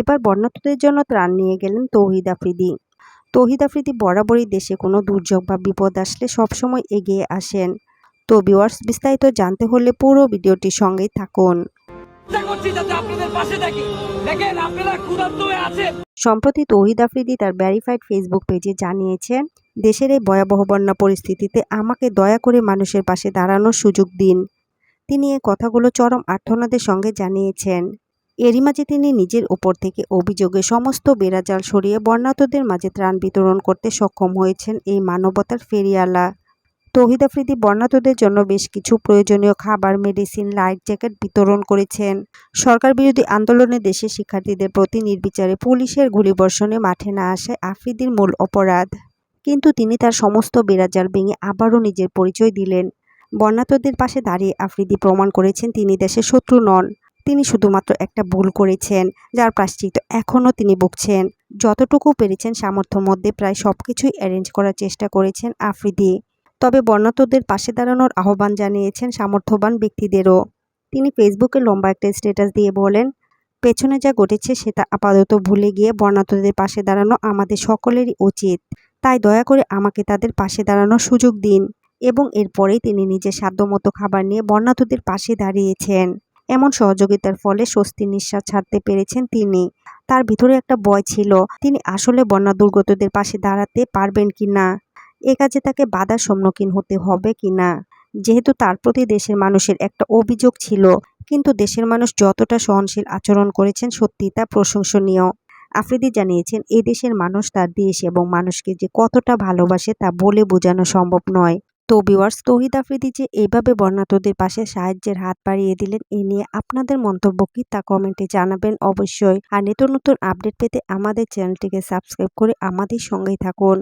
এবার বন্যার্থদের জন্য ত্রাণ নিয়ে গেলেন তৌহিদ আফ্রিদি। তৌহিদ আফ্রিদি বরাবরই দেশে কোনো দুর্যোগ বা বিপদ আসলে সবসময় এগিয়ে আসেন। তো ভিউয়ার্স বিস্তারিত জানতে হলে পুরো ভিডিওটির সঙ্গেই থাকুন। সম্প্রতি তৌহিদ আফ্রিদি তার ভ্যারিফাইড ফেসবুক পেজে জানিয়েছেন, দেশের এই ভয়াবহ বন্যা পরিস্থিতিতে আমাকে দয়া করে মানুষের পাশে দাঁড়ানোর সুযোগ দিন। তিনি এ কথাগুলো চরম আর্থনাদের সঙ্গে জানিয়েছেন। এরই মাঝে তিনি নিজের ওপর থেকে অভিযোগে সমস্ত বেড়াজাল সরিয়ে বর্ণাতদের মাঝে ত্রাণ বিতরণ করতে সক্ষম হয়েছেন এই মানবতার ফেরিয়ালা তৌহিদ আফ্রিদি বন্যাতদের জন্য বেশ কিছু প্রয়োজনীয় খাবার, মেডিসিন লাইট জ্যাকেট বিতরণ করেছেন। সরকার বিরোধী আন্দোলনে দেশের শিক্ষার্থীদের প্রতি নির্বিচারে পুলিশের গুলিবর্ষণে মাঠে না আসায় আফ্রিদির মূল অপরাধ। কিন্তু তিনি তার সমস্ত বেড়াজাল ভেঙে আবারও নিজের পরিচয় দিলেন। বন্যাতদের পাশে দাঁড়িয়ে আফ্রিদি প্রমাণ করেছেন তিনি দেশের শত্রু নন। তিনি শুধুমাত্র একটা ভুল করেছেন, যার প্রাশ্চিত এখনও তিনি ভুগছেন। যতটুকু পেরেছেন সামর্থ্যের মধ্যে প্রায় সব কিছুই অ্যারেঞ্জ করার চেষ্টা করেছেন আফ্রিদি। তবে বন্যাতদের পাশে দাঁড়ানোর আহ্বান জানিয়েছেন সামর্থ্যবান ব্যক্তিদেরও। তিনি ফেসবুকে লম্বা একটা স্ট্যাটাস দিয়ে বলেন, পেছনে যা ঘটেছে সেটা আপাতত ভুলে গিয়ে বর্ণাতদের পাশে দাঁড়ানো আমাদের সকলেরই উচিত। তাই দয়া করে আমাকে তাদের পাশে দাঁড়ানোর সুযোগ দিন। এবং এরপরেই তিনি নিজের সাধ্যমতো খাবার নিয়ে বর্ণাতদের পাশে দাঁড়িয়েছেন। এমন সহযোগিতার ফলে স্বস্তির নিঃশ্বাস ছাড়তে পেরেছেন তিনি। তার ভিতরে একটা ভয় ছিল, তিনি আসলে বন্যা দুর্গতদের পাশে দাঁড়াতে পারবেন কি না? এ কাজে তাকে বাধার সম্মুখীন হতে হবে কি না? যেহেতু তার প্রতি দেশের মানুষের একটা অভিযোগ ছিল, কিন্তু দেশের মানুষ যতটা সহনশীল আচরণ করেছেন সত্যি তা প্রশংসনীয়। আফ্রিদি জানিয়েছেন এই দেশের মানুষ তার দেশ এবং মানুষকে যে কতটা ভালোবাসে তা বলে বোঝানো সম্ভব নয়। তো বিওয়ার্স তৌহিদ আফ্রিদি যে এইভাবে বর্ণাতদের পাশে সাহায্যের হাত বাড়িয়ে দিলেন, এ নিয়ে আপনাদের মন্তব্য কি তা কমেন্টে জানাবেন অবশ্যই। আর নিত্য নতুন আপডেট পেতে আমাদের চ্যানেলটিকে সাবস্ক্রাইব করে আমাদের সঙ্গেই থাকুন।